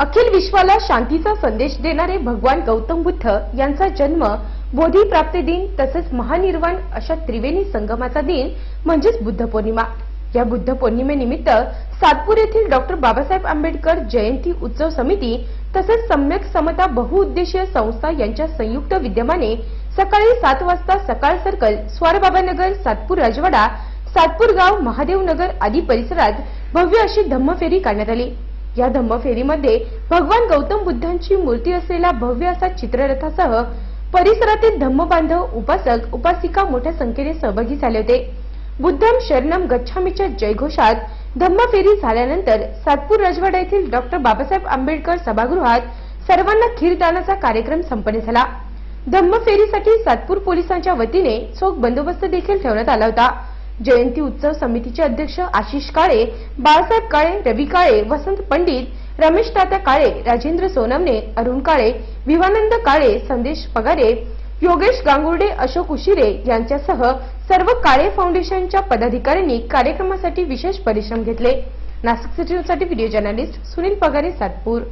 अखिल विश्वाला शांतीचा संदेश देणारे भगवान गौतम बुद्ध यांचा जन्म बोधी प्राप्ती दिन तसेच महानिर्वाण अशा त्रिवेणी संगमाचा दिन म्हणजेच बुद्ध पौर्णिमा. या बुद्ध पौर्णिमेनिमित्त सातपूर येथील डॉक्टर बाबासाहेब आंबेडकर जयंती उत्सव समिती तसेच सम्यक समता बहुउद्देशीय संस्था यांच्या संयुक्त विद्यमाने सकाळी सात वाजता सकाळ सर्कल स्वारबाबानगर सातपूर राजवाडा सातपूर गाव महादेवनगर आदी परिसरात भव्य अशी धम्मफेरी काढण्यात आली. या धम्मफेरीमध्ये भगवान गौतम बुद्धांची मूर्ती असलेला भव्य असा चित्ररथासह परिसरातील धम्मबांधव उपासक उपासिका मोठ्या संख्येने सहभागी झाले होते. बुद्धम शरणम गच्छामीच्या जयघोषात धम्मफेरी झाल्यानंतर सातपूर राजवाडा येथील डॉक्टर बाबासाहेब आंबेडकर सभागृहात सर्वांना खीरदानाचा कार्यक्रम संपन्न झाला. धम्मफेरीसाठी सातपूर पोलिसांच्या वतीने चोख बंदोबस्त देखील ठेवण्यात आला होता. जयंती उत्सव समितीचे अध्यक्ष आशिष काळे बाळासाहेब काळे रवी काळे वसंत पंडित रमेश तात्या काळे राजेंद्र सोनवणे अरुण काळे विवानंद काळे संदेश पगारे योगेश गांगुर्डे अशोक उशिरे यांच्यासह सर्व काळे फाउंडेशनच्या पदाधिकाऱ्यांनी कार्यक्रमासाठी विशेष परिश्रम घेतले. नाशिक सिटीसाठी व्हिडिओ जर्नलिस्ट सुनील पगारे सातपूर.